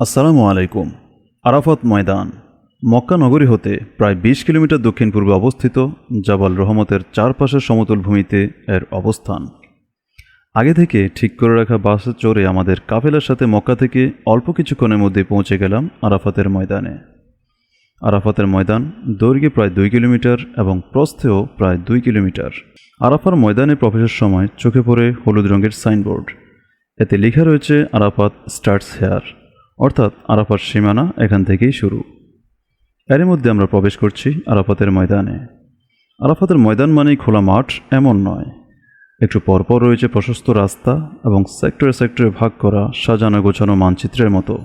আসসালামু আলাইকুম। আরাফাত ময়দান, মক্কা নগরী হতে প্রায় বিশ কিলোমিটার দক্ষিণ পূর্বে অবস্থিত জাবাল রহমতের চারপাশের সমতল ভূমিতে এর অবস্থান। আগে থেকে ঠিক করে রাখা বাসে চড়ে আমাদের কাফেলার সাথে মক্কা থেকে অল্প কিছুক্ষণের মধ্যে পৌঁছে গেলাম আরাফাতের ময়দানে। আরাফাতের ময়দান দৈর্ঘ্যে প্রায় দুই কিলোমিটার এবং প্রস্থেও প্রায় দুই কিলোমিটার। আরাফার ময়দানে প্রবেশের সময় চোখে পড়ে হলুদ রঙের সাইনবোর্ড। এতে লেখা রয়েছে আরাফাত স্টার্টস হেয়ার। অর্থাৎ আরাফার সীমানা এখান থেকেই শুরু। এর মধ্যে আমরা প্রবেশ করছি আরাফাতের ময়দানে। আরাফাতের ময়দান মানেই খোলা মাঠ এমন নয়। একটু পরপর রয়েছে প্রশস্ত রাস্তা এবং সেক্টরে সেক্টরে ভাগ করা সাজানো গোছানো মানচিত্রের মতো।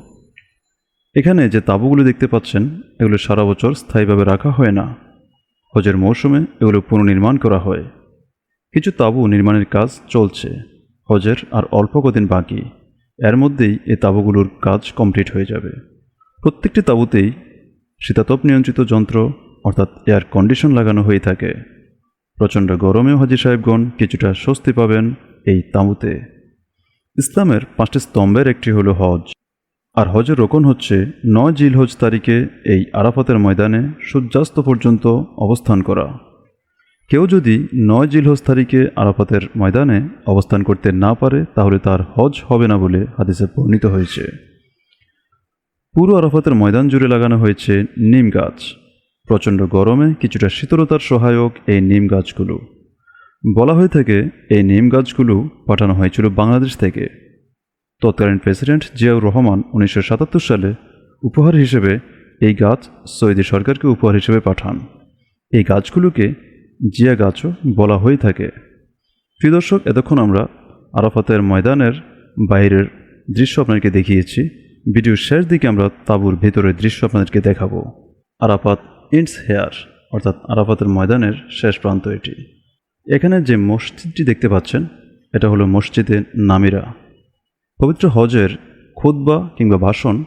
এখানে যে তাঁবুগুলো দেখতে পাচ্ছেন, এগুলো সারা বছর স্থায়ীভাবে রাখা হয় না। হজের মৌসুমে এগুলো পুনর্নির্মাণ করা হয়। কিছু তাঁবু নির্মাণের কাজ চলছে। হজের আর অল্প কদিন বাকি। এর মধ্যেই এ তাঁবুগুলোর কাজ কমপ্লিট হয়ে যাবে। প্রত্যেকটি তাঁবুতেই শীতাতপ নিয়ন্ত্রিত যন্ত্র, অর্থাৎ এয়ার কন্ডিশন লাগানো হয়ে থাকে। প্রচণ্ড গরমেও হাজি সাহেবগণ কিছুটা স্বস্তি পাবেন এই তাঁবুতে। ইসলামের পাঁচটি স্তম্ভের একটি হলো হজ। আর হজের রোকন হচ্ছে নয় জিল হজ তারিখে এই আরাফাতের ময়দানে সূর্যাস্ত পর্যন্ত অবস্থান করা। কেউ যদি নয় জিলহজ তারিখে আরাফাতের ময়দানে অবস্থান করতে না পারে, তাহলে তার হজ হবে না বলে হাদিসে বর্ণিত হয়েছে। পুরো আরাফাতের ময়দান জুড়ে লাগানো হয়েছে নিম গাছ। প্রচণ্ড গরমে কিছুটা শীতলতার সহায়ক এই নিম গাছগুলো। বলা হয়ে থাকে, এই নিম গাছগুলো পাঠানো হয়েছিল বাংলাদেশ থেকে। তৎকালীন প্রেসিডেন্ট জিয়াউর রহমান উনিশশো সাতাত্তর সালে উপহার হিসেবে এই গাছ সৌদি সরকারকে উপহার হিসেবে পাঠান। এই গাছগুলোকে জিয়া গাছও বলা হয়ে থাকে। প্রিয় দর্শক, এতক্ষণ আমরা আরাফাতের ময়দানের বাইরের দৃশ্য আপনাদেরকে দেখিয়েছি। ভিডিওর শেষ দিকে আমরা তাঁবুর ভেতরের দৃশ্য আপনাদেরকে দেখাবো। আরাফাত ইন্টস হেয়ার, অর্থাৎ আরাফাতের ময়দানের শেষ প্রান্ত এটি। এখানে যে মসজিদটি দেখতে পাচ্ছেন, এটা হলো মসজিদে নামিরা। পবিত্র হজের খুতবা কিংবা ভাষণ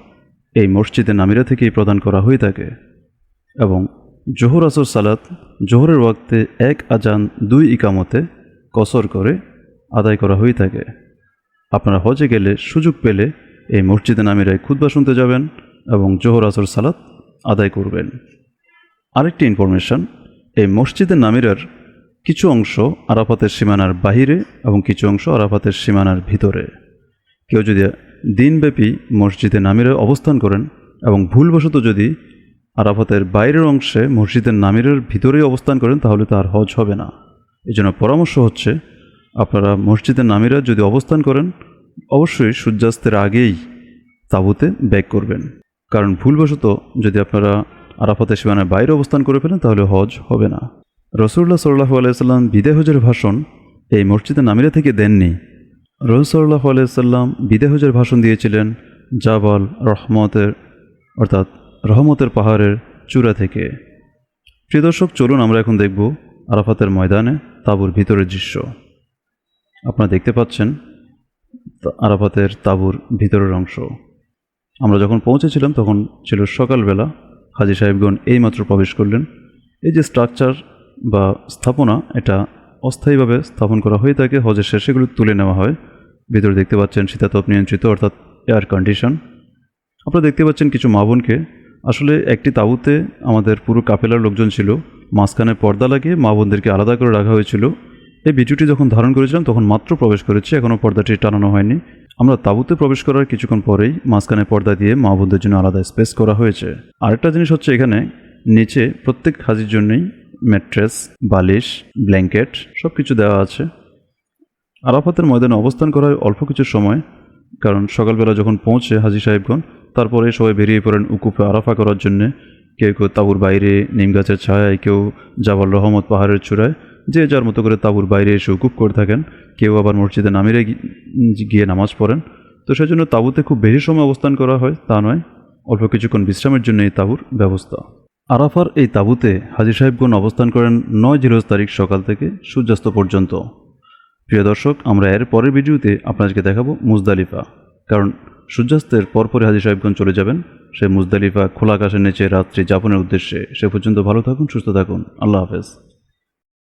এই মসজিদে নামিরা থেকেই প্রদান করা হয়ে থাকে এবং জোহর আসর সালাত, জোহরের ওয়াক্তে এক আজান, দুই ইকামতে কসর করে আদায় করা হয়ে থাকে। আপনারা হজে গেলে সুযোগ পেলে এই মসজিদে নামিরায় খুতবা শুনতে যাবেন এবং জোহর আসর সালাত আদায় করবেন। আরেকটি ইনফরমেশন, এই মসজিদের নামিরার কিছু অংশ আরাফাতের সীমানার বাহিরে এবং কিছু অংশ আরাফাতের সীমানার ভিতরে। কেউ যদি দিনব্যাপী মসজিদে নামিরে অবস্থান করেন এবং ভুলবশত যদি আরাফাতের বাইরের অংশে মসজিদের নামিরের ভিতরেই অবস্থান করেন, তাহলে তার হজ হবে না। এই জন্য পরামর্শ হচ্ছে, আপনারা মসজিদের নামিরা যদি অবস্থান করেন, অবশ্যই সূর্যাস্তের আগেই তাঁবুতে ব্যাক করবেন। কারণ ভুলবশত যদি আপনারা আরাফাতের সীমানার বাইরে অবস্থান করে ফেলেন, তাহলে হজ হবে না। রসুল্লাহ সাল্লাহ আলাইসাল্লাম বিদায় হজের ভাষণ এই মসজিদের নামিরা থেকে দেননি। রসুল্লাহ আলাইসাল্লাম বিদায় হজের ভাষণ দিয়েছিলেন জাবাল রহমতের, অর্থাৎ রহমতের পাহাড়ের চূড়া থেকে। প্রিয় দর্শক, চলুন আমরা এখন দেখব আরাফাতের ময়দানে তাঁবুর ভিতরের দৃশ্য। আপনারা দেখতে পাচ্ছেন আরাফাতের তাঁবুর ভিতরের অংশ। আমরা যখন পৌঁছেছিলাম, তখন ছিল সকালবেলা। হাজি সাহেবগণ এইমাত্র প্রবেশ করলেন। এই যে স্ট্রাকচার বা স্থাপনা, এটা অস্থায়ীভাবে স্থাপন করা হয়ে থাকে। হজের শেষে এগুলো তুলে নেওয়া হয়। ভিতরে দেখতে পাচ্ছেন শীতাতপ নিয়ন্ত্রিত, অর্থাৎ এয়ার কন্ডিশন আপনারা দেখতে পাচ্ছেন কিছু মা বোনকে আসলে একটি তাঁবুতে আমাদের পুরো কাফেলার লোকজন ছিল। মাঝখানে পর্দা লাগিয়ে মা বোনদেরকে আলাদা করে রাখা হয়েছিল। এই ভিডিওটি যখন ধারণ করেছিলাম, তখন মাত্র প্রবেশ করেছি, এখনও পর্দাটি টানানো হয়নি। আমরা তাঁবুতে প্রবেশ করার কিছুক্ষণ পরেই মাঝখানে পর্দা দিয়ে মা বোনদের জন্য আলাদা স্পেস করা হয়েছে। আরেকটা জিনিস হচ্ছে এখানে নিচে প্রত্যেক হাজির জন্যই ম্যাট্রেস, বালিশ, ব্ল্যাঙ্কেট সব কিছু দেওয়া আছে। আরাফাতের ময়দানে অবস্থান করার অল্প কিছু সময় কারণ সকালবেলা যখন পৌঁছে হাজি সাহেবগণ, তারপরে সবাই বেরিয়ে পড়েন উকুপে আরাফা করার জন্যে। কেউ কেউ তাঁবুর বাইরে, নিম গাছের ছায়ায়, কেউ জাবাল রহমত পাহাড়ের চূড়ায়, যে যার মতো করে তাঁবুর বাইরে এসে উকুপ করে থাকেন। কেউ আবার মসজিদে নামিরে গিয়ে নামাজ পড়েন। তো সেজন্য তাঁবুতে খুব বেশি সময় অবস্থান করা হয়, তা নয়। অল্প কিছুক্ষণ বিশ্রামের জন্য এই তাঁবুর ব্যবস্থা। আরাফার এই তাঁবুতে হাজি সাহেবগণ অবস্থান করেন নয় জিরোজ তারিখ সকাল থেকে সূর্যাস্ত পর্যন্ত। প্রিয় দর্শক, আমরা এর পরের ভিডিওতে আপনাদেরকে দেখাবো মুজদালিফা। কারণ সূর্যাস্তের পরপরই হাজি সাহেবগঞ্জ চলে যাবেন। সে মুজদালিফা খোলা আকাশের নিচে রাত্রি যাপনের উদ্দেশ্যে। সে পর্যন্ত ভালো থাকুন, সুস্থ থাকুন। আল্লাহ হাফেজ।